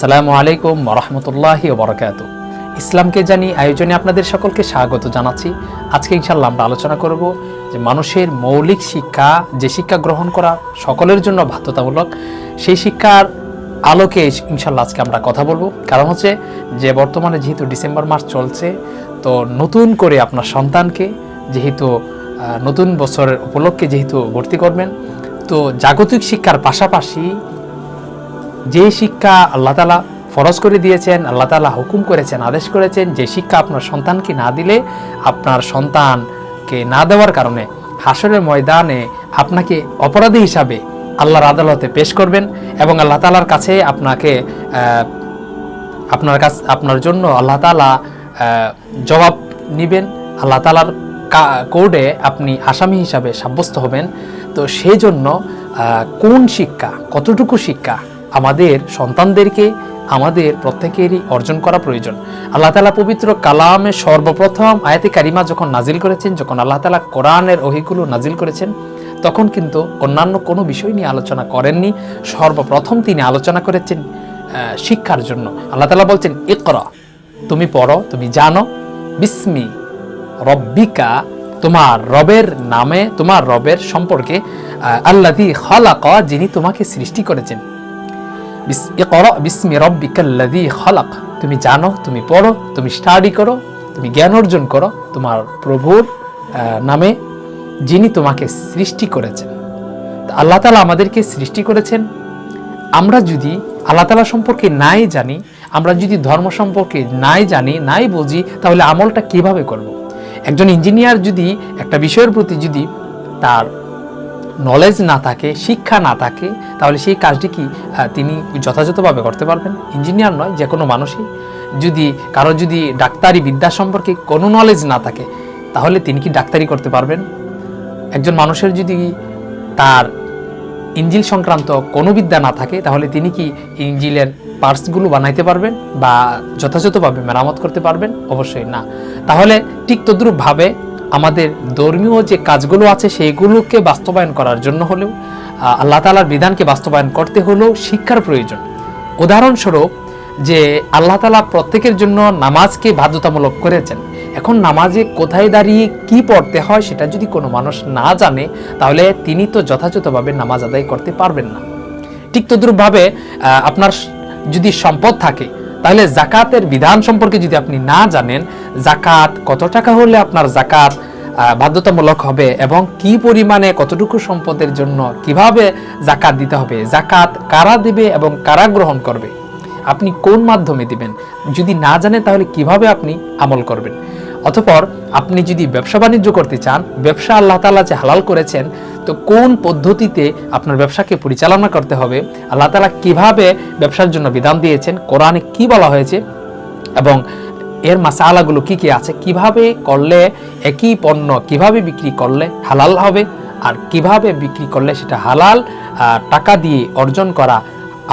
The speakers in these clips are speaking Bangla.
আসসালামু আলাইকুম রহমতুল্লাহি বরকাত ইসলামকে জানি আয়োজনে আপনাদের সকলকে স্বাগত জানাচ্ছি। আজকে ইনশাল্লাহ আমরা আলোচনা করব যে মানুষের মৌলিক শিক্ষা, যে শিক্ষা গ্রহণ করা সকলের জন্য বাধ্যতামূলক, সেই শিক্ষার আলোকে ইনশাল্লাহ আজকে আমরা কথা বলব। কারণ হচ্ছে যে বর্তমানে যেহেতু ডিসেম্বর মাস চলছে, তো নতুন করে আপনার সন্তানকে যেহেতু নতুন বছরের উপলক্ষে যেহেতু ভর্তি করবেন, তো জাগতিক শিক্ষার পাশাপাশি যে শিক্ষা আল্লাহ তালা ফরজ করে দিয়েছেন, আল্লাহ তালা হুকুম করেছেন, আদেশ করেছেন, যে শিক্ষা আপনার সন্তানকে না দিলে আপনার সন্তানকে না দেওয়ার কারণে হাসরের ময়দানে আপনাকে অপরাধী হিসাবে আল্লাহর আদালতে পেশ করবেন এবং আল্লাহ তালার কাছে আপনাকে আপনার কাছ, আপনার জন্য আল্লাহ তালা জবাব নিবেন। আল্লাহ তালার কোর্টে আপনি আসামি হিসাবে সাব্যস্ত হবেন। তো সেই জন্য কোন শিক্ষা, কতটুকু শিক্ষা আমাদের সন্তানদেরকে আমাদের প্রত্যেকেরই অর্জন করা প্রয়োজন। আল্লাহ তালা পবিত্র কালামে সর্বপ্রথম আয়াতে কারিমা যখন নাজিল করেছেন, যখন আল্লাহ তালা কোরআনের ওহিগুলো নাজিল করেছেন, তখন কিন্তু অন্যান্য কোনো বিষয় নিয়ে আলোচনা করেননি। সর্বপ্রথম তিনি আলোচনা করেছেন শিক্ষার জন্য। আল্লাহ তালা বলছেন, ইকরা, তুমি পড়ো, তুমি জানো, বিস্মি রব্বিকা, তোমার রবের নামে, তোমার রবের সম্পর্কে আল্লাদি খালাক, যিনি তোমাকে সৃষ্টি করেছেন। বিস্মি রব্বিকাল্লাযী খালাক। তুমি জানো, তুমি পড়ো, তুমি স্টাডি করো, তুমি জ্ঞান অর্জন করো, তোমার প্রভুর নামে যিনি তোমাকে সৃষ্টি করেছেন। আল্লাহ তালা আমাদেরকে সৃষ্টি করেছেন। আমরা যদি আল্লাহ তালা সম্পর্কে নাই জানি, আমরা যদি ধর্ম সম্পর্কে নাই জানি, নাই বুঝি, তাহলে আমলটা কীভাবে করব। একজন ইঞ্জিনিয়ার যদি একটা বিষয়ের প্রতি যদি তার নলেজ না থাকে, শিক্ষা না থাকে, তাহলে সেই কাজটি কি তিনি যথাযথভাবে করতে পারবেন? ইঞ্জিনিয়ার নয়, যে কোনো মানুষই। যদি কারও যদি ডাক্তারি বিদ্যা সম্পর্কে কোনো নলেজ না থাকে, তাহলে তিনি কি ডাক্তারি করতে পারবেন? একজন মানুষের যদি তার ইঞ্জিল সংক্রান্ত কোনো বিদ্যা না থাকে, তাহলে তিনি কি ইঞ্জিলের পার্টসগুলো বানাইতে পারবেন বা যথাযথভাবে মেরামত করতে পারবেন? অবশ্যই না। তাহলে ঠিক তদ্রূপভাবে আমাদের ধর্মীয় যে কাজগুলো আছে সেইগুলোকে বাস্তবায়ন করার জন্য হলেও আল্লাহ তালার বিধানকে বাস্তবায়ন করতে হলেও শিক্ষার প্রয়োজন। উদাহরণস্বরূপ যে আল্লাহ তালা প্রত্যেকের জন্য নামাজকে বাধ্যতামূলক করেছেন। এখন নামাজে কোথায় দাঁড়িয়ে কি পড়তে হয় সেটা যদি কোনো মানুষ না জানে, তাহলে তিনি তো যথাযথভাবে নামাজ আদায় করতে পারবেন না। ঠিক তদ্রুপভাবে আপনার যদি সম্পদ থাকে, তাহলে জাকাতের বিধান সম্পর্কে যদি আপনি না জানেন জাকাত, কত টাকা হলে আপনার জাকাত বাধ্যতামূলক হবে এবং কি পরিমাণে কতটুকু সম্পদের জন্য কীভাবে জাকাত দিতে হবে, জাকাত কারা দিবে এবং কারা গ্রহণ করবে, আপনি কোন মাধ্যমে দিবেন, যদি না জানেন তাহলে কীভাবে আপনি আমল করবেন? অতপর আপনি যদি ব্যবসা বাণিজ্য করতে চান, ব্যবসা আল্লাহ তালা যে হালাল করেছেন, তো কোন পদ্ধতিতে আপনার ব্যবসাকে পরিচালনা করতে হবে, আল্লাহ তালা কীভাবে ব্যবসার জন্য বিধান দিয়েছেন, কোরআনে কি বলা হয়েছে এবং এর মাসালাগুলো কি কি আছে? কীভাবে করলে একই পণ্য কীভাবে বিক্রি করলে হালাল হবে? আর কীভাবে বিক্রি করলে সেটা হালাল? টাকা দিয়ে অর্জন করা,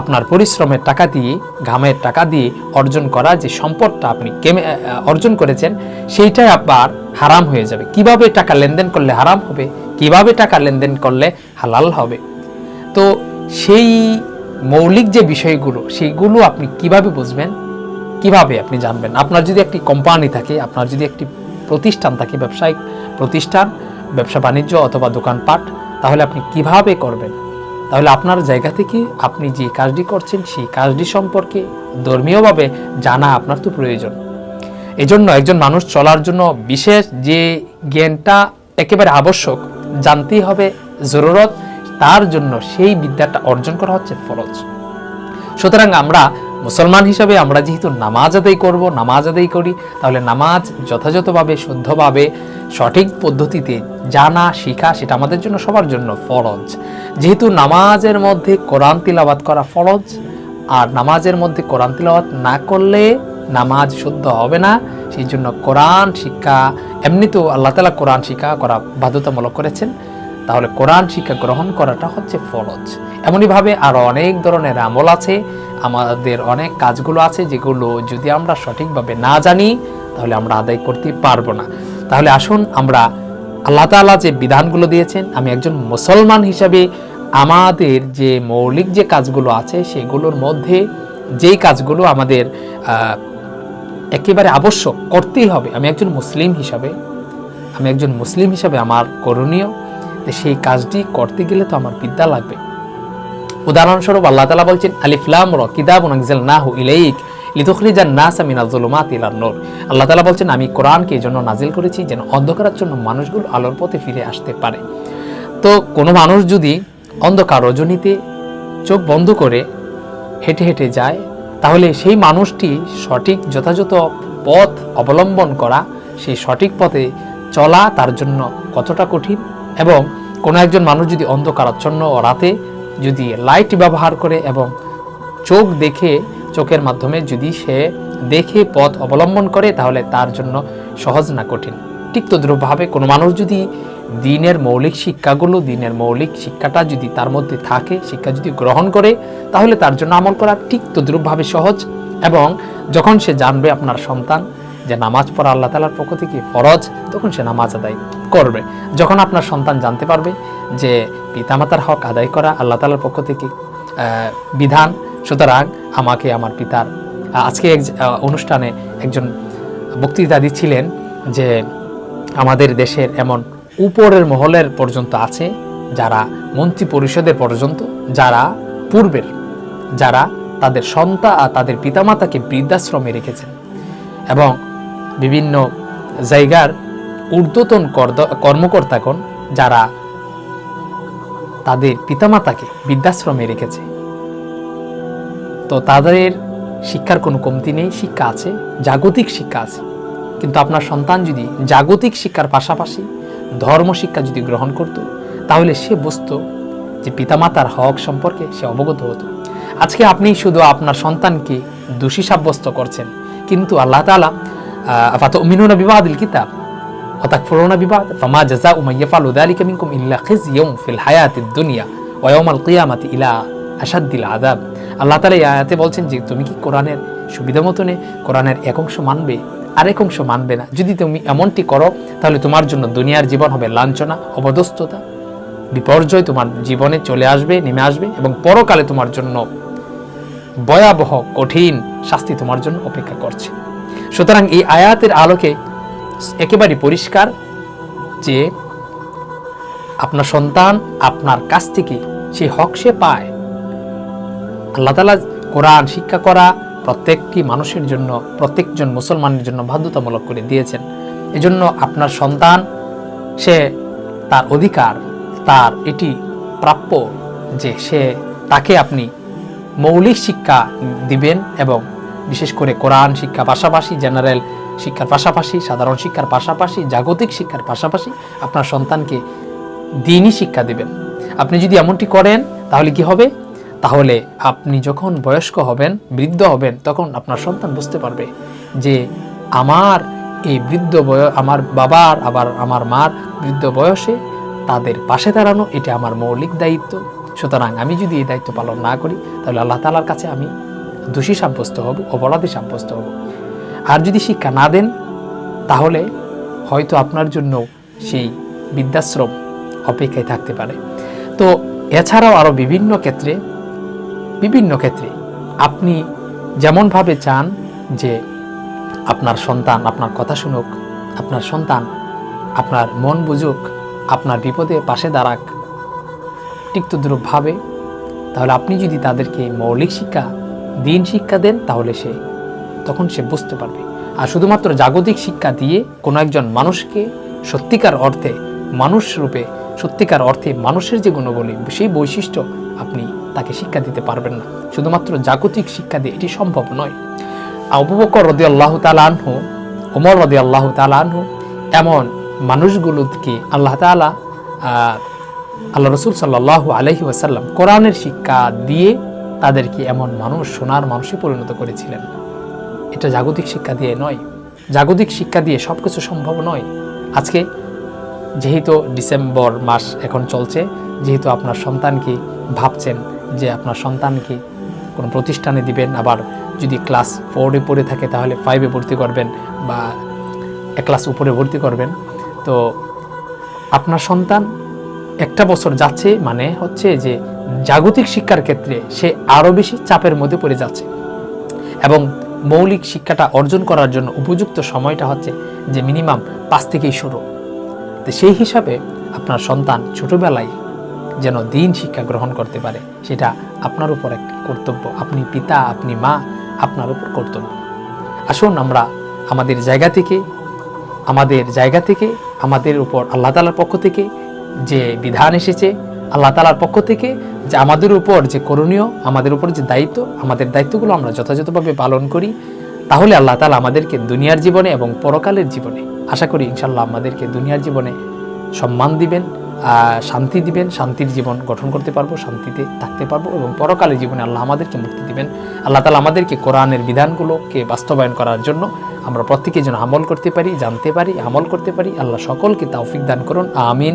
আপনার পরিশ্রমের টাকা দিয়ে, ঘামের টাকা দিয়ে অর্জন করা যে সম্পদটা আপনি কেমে অর্জন করেছেন, সেইটাই আবার হারাম হয়ে যাবে। কীভাবে টাকা লেনদেন করলে হারাম হবে? কীভাবে টাকা লেনদেন করলে হালাল হবে? তো সেই মৌলিক যে বিষয়গুলো সেইগুলো আপনি কীভাবে বুঝবেন? কীভাবে আপনি জানবেন? আপনার যদি একটি কোম্পানি থাকে, আপনার যদি একটি প্রতিষ্ঠান থাকে, ব্যবসায়িক প্রতিষ্ঠান, ব্যবসা বাণিজ্য অথবা দোকানপাট, তাহলে আপনি কীভাবে করবেন? তাহলে আপনার জায়গা থেকে আপনি যে কাজটি করছেন, সেই কাজটি সম্পর্কে ধর্মীয়ভাবে জানা আপনার তো প্রয়োজন। এজন্য একজন মানুষ চলার জন্য বিশেষ যে জ্ঞানটা একেবারে আবশ্যক, জানতেই হবে জরুরত, তার জন্য সেই বিদ্যাটা অর্জন করা হচ্ছে ফরজ। সুতরাং আমরা মুসলমান হিসাবে আমরা যেহেতু নামাজ আদায় করব, নামাজ আদায় করি, তাহলে নামাজ যথাযথভাবে, শুদ্ধভাবে, সঠিক পদ্ধতিতে জানা, শিখা, সেটা আমাদের জন্য সবার জন্য ফরজ। যেহেতু নামাজের মধ্যে কোরআন তিলাবাত করা ফরজ, আর নামাজের মধ্যে কোরআন তিলাবাত না করলে নামাজ শুদ্ধ হবে না, সেই জন্য কোরআন শিক্ষা, এমনিতেও আল্লাহ তালা কোরআন শিক্ষা করা বাধ্যতামূলক করেছেন। তাহলে কোরআন শিক্ষা গ্রহণ করাটা হচ্ছে ফরজ। এমনইভাবে আরও অনেক ধরনের আমল আছে, আমাদের অনেক কাজগুলো আছে যেগুলো যদি আমরা সঠিকভাবে না জানি, তাহলে আমরা আদায় করতে পারব না। তাহলে আসুন আমরা আল্লাহ তাআলা যে বিধানগুলো দিয়েছেন, আমি একজন মুসলমান হিসাবে আমাদের যে মৌলিক যে কাজগুলো আছে, সেগুলোর মধ্যে যেই কাজগুলো আমাদের একেবারে আবশ্যক করতেই হবে। আমি একজন মুসলিম হিসাবে, আমি একজন মুসলিম হিসাবে আমার করণীয়। সেই কাজটি করতে গেলে তো আমার বিদ্যা লাগবে। উদাহরণস্বরূপ আল্লাহ তালা বলছেন আলিফলাম র, কিতাবুন আনজাল নাহু ইলাইক লিতুখরিজান নাস মিনাল যুলুমাত ইলার নূর। আল্লাহ তালা বলছেন, আমি কোরআনকে এই জন্য নাজিল করেছি যেন অন্ধকারের জন্য মানুষগুলো আলোর পথে ফিরে আসতে পারে। তো কোনো মানুষ যদি অন্ধকার রজনীতে চোখ বন্ধ করে হেঁটে হেঁটে যায়, তাহলে সেই মানুষটি সঠিক যথাযথ পথ অবলম্বন করা, সেই সঠিক পথে চলা তার জন্য কতটা কঠিন? এবং কোনো একজন মানুষ যদি অন্ধকারাচ্ছন্ন ও রাতে যদি লাইট ব্যবহার করে এবং চোখ দেখে, চোখের মাধ্যমে যদি সে দেখে পথ অবলম্বন করে, তাহলে তার জন্য সহজ না কঠিন। ঠিক তদ্রুপভাবে কোনো মানুষ যদি দিনের মৌলিক শিক্ষাগুলো, দিনের মৌলিক শিক্ষাটা যদি তার মধ্যে থাকে, শিক্ষা যদি গ্রহণ করে, তাহলে তার জন্য আমল করা ঠিক তদ্রুপভাবে সহজ এবং যখন সে জানবে আপনার সন্তান যে নামাজ পড়া আল্লাহ তালার পক্ষ থেকে ফরজ, তখন সে নামাজ আদায় করবে। যখন আপনার সন্তান জানতে পারবে যে পিতামাতার হক আদায় করা আল্লাহ তালার পক্ষ থেকে বিধান, সুতরাং আমাকে আমার পিতার আজকে এক অনুষ্ঠানে একজন বক্তৃতা দিচ্ছিলেন যে আমাদের দেশের এমন উপরের মহলের পর্যন্ত আছে যারা মন্ত্রী পরিষদের পর্যন্ত, যারা পূর্বের, যারা তাদের সন্তান আর তাদের পিতামাতাকে বৃদ্ধাশ্রমে রেখেছেন। এবং বিভিন্ন জায়গার ঊর্ধ্বতন কর্মকর্তাগণ যারা তাদের পিতামাতাকে বৃদ্ধাশ্রমে রেখেছে। তো তাদের শিক্ষার কোনো কমতি নেই, শিক্ষা আছে, জাগতিক শিক্ষা আছে। কিন্তু আপনার সন্তান যদি জাগতিক শিক্ষার পাশাপাশি ধর্ম শিক্ষা যদি গ্রহণ করত, তাহলে সে বুঝতো যে পিতামাতার হক সম্পর্কে সে অবগত হতো। আজকে আপনি শুধু আপনার সন্তানকে দোষী সাব্যস্ত করছেন, কিন্তু আল্লাহ তালা আফাত মিনুনা বিবাদিল কিতাব وتكفرون ببعض فما جزاء من يفعل ذلك منكم إلا خزي في الحياة الدنيا ويوم القيامة إلى أشد العذاب আল্লাহ তালা এই আয়াতে বলছেন যে তুমি কি কোরআনের সুবিধা মতনে কোরআনের এক অংশ মানবে আরেক অংশ মানবে না যদি তুমি এমনটি করো তাহলে তোমার জন্য দুনিয়ার জীবন হবে লাঞ্ছনা অবদস্ততা বিপর্যয় তোমার জীবনে চলে আসবে নেমে আসবে এবং পরকালে তোমার জন্য ভয়াবহ কঠিন শাস্তি তোমার জন্য অপেক্ষা করছে সুতরাং এই আয়াতের আলোকে একেবারে পরিষ্কার যে আপনার সন্তান আপনার কাছ থেকে সে হক সে পায়। আল্লাহ তালা কোরআন শিক্ষা করা প্রত্যেকটি মানুষের জন্য, প্রত্যেকজন মুসলমানের জন্য বাধ্যতামূলক করে দিয়েছেন। এজন্য আপনার সন্তান, সে তার অধিকার, তার এটি প্রাপ্য যে সে তাকে আপনি মৌলিক শিক্ষা দিবেন এবং বিশেষ করে কোরআন শিক্ষা পাশাপাশি, জেনারেল শিক্ষার পাশাপাশি, সাধারণ শিক্ষার পাশাপাশি, জাগতিক শিক্ষার পাশাপাশি আপনার সন্তানকে দিনই শিক্ষা দেবেন। আপনি যদি এমনটি করেন, তাহলে কি হবে? তাহলে আপনি যখন বয়স্ক হবেন, বৃদ্ধ হবেন, তখন আপনার সন্তান বুঝতে পারবে যে আমার এই বৃদ্ধ বয়, আমার বাবার, আবার আমার মার বৃদ্ধ বয়সে তাদের পাশে দাঁড়ানো, এটা আমার মৌলিক দায়িত্ব। সুতরাং আমি যদি এই দায়িত্ব পালন না করি, তাহলে আল্লাহ তালার কাছে আমি দোষী সাব্যস্ত হব, অপরাধী সাব্যস্ত হব। আর যদি শিক্ষা না দেন, তাহলে হয়তো আপনার জন্য সেই বৃদ্ধাশ্রম অপেক্ষায় থাকতে পারে। তো এছাড়াও আরও বিভিন্ন ক্ষেত্রে বিভিন্ন ক্ষেত্রে আপনি যেমনভাবে চান যে আপনার সন্তান আপনার কথা শুনুক, আপনার সন্তান আপনার মন বুঝুক, আপনার বিপদে পাশে দাঁড়াক টিকতদ্রুপভাবে তাহলে আপনি যদি তাদেরকে মৌলিক শিক্ষা দিন শিক্ষা দেন তাহলে সে। তখন সে বুঝতে পারবে। আর শুধুমাত্র জাগতিক শিক্ষা দিয়ে কোনো একজন মানুষকে সত্যিকার অর্থে, মানুষ রূপে, সত্যিকার অর্থে মানুষের যে গুণগুলি সেই বৈশিষ্ট্য আপনি তাকে শিক্ষা দিতে পারবেন না। শুধুমাত্র জাগতিক শিক্ষা দিয়ে এটি সম্ভব নয়। আবু বকর রদি আল্লাহ তালানহু ওমর রদি আল্লাহ তালানহু এমন মানুষগুলোকে আল্লাহ তালা আল্লাহ রসুল সাল্লাহ আলহি ওয়াসাল্লাম কোরআনের শিক্ষা দিয়ে তাদেরকে এমন মানুষ, সোনার মানুষে পরিণত করেছিলেন। এটা জাগতিক শিক্ষা দিয়ে নয়। জাগতিক শিক্ষা দিয়ে সব কিছু সম্ভব নয়। আজকে যেহেতু ডিসেম্বর মাস এখন চলছে, যেহেতু আপনার সন্তানকে ভাবছেন যে আপনার সন্তানকে কোনো প্রতিষ্ঠানে দিবেন, আবার যদি ক্লাস ফোরে পড়ে থাকে তাহলে ফাইভে ভর্তি করবেন বা এক ক্লাস উপরে ভর্তি করবেন, তো আপনার সন্তান একটা বছর যাচ্ছে মানে হচ্ছে যে জাগতিক শিক্ষার ক্ষেত্রে সে আরও বেশি চাপের মধ্যে পড়ে যাচ্ছে। এবং মৌলিক শিক্ষাটা অর্জন করার জন্য উপযুক্ত সময়টা হচ্ছে যে মিনিমাম পাঁচ থেকেই শুরু। তো সেই হিসাবে আপনার সন্তান ছোটবেলায় যেন দিন শিক্ষা গ্রহণ করতে পারে, সেটা আপনার উপর একটি কর্তব্য। আপনি পিতা, আপনি মা, আপনার উপর কর্তব্য। আসুন আমরা আমাদের জায়গা থেকে, আমাদের জায়গা থেকে, আমাদের উপর আল্লাহ তালার পক্ষ থেকে যে বিধান এসেছে, আল্লাহ তালার পক্ষ থেকে যে আমাদের উপর যে করণীয়, আমাদের উপর যে দায়িত্ব, আমাদের দায়িত্বগুলো আমরা যথাযথভাবে পালন করি, তাহলে আল্লাহ তালা আমাদেরকে দুনিয়ার জীবনে এবং পরকালের জীবনে, আশা করি ইনশাল্লাহ আমাদেরকে দুনিয়ার জীবনে সম্মান দিবেন শান্তি দিবেন, শান্তির জীবন গঠন করতে পারব, শান্তিতে থাকতে পারব এবং পরকালের জীবনে আল্লাহ আমাদেরকে মুক্তি দিবেন। আল্লাহ তালা আমাদেরকে কোরআনের বিধানগুলোকে বাস্তবায়ন করার জন্য আমরা প্রত্যেকে যেন আমল করতে পারি, জানতে পারি, আমল করতে পারি, আল্লাহ সকলকে তাওফিক দান করুন, আমিন।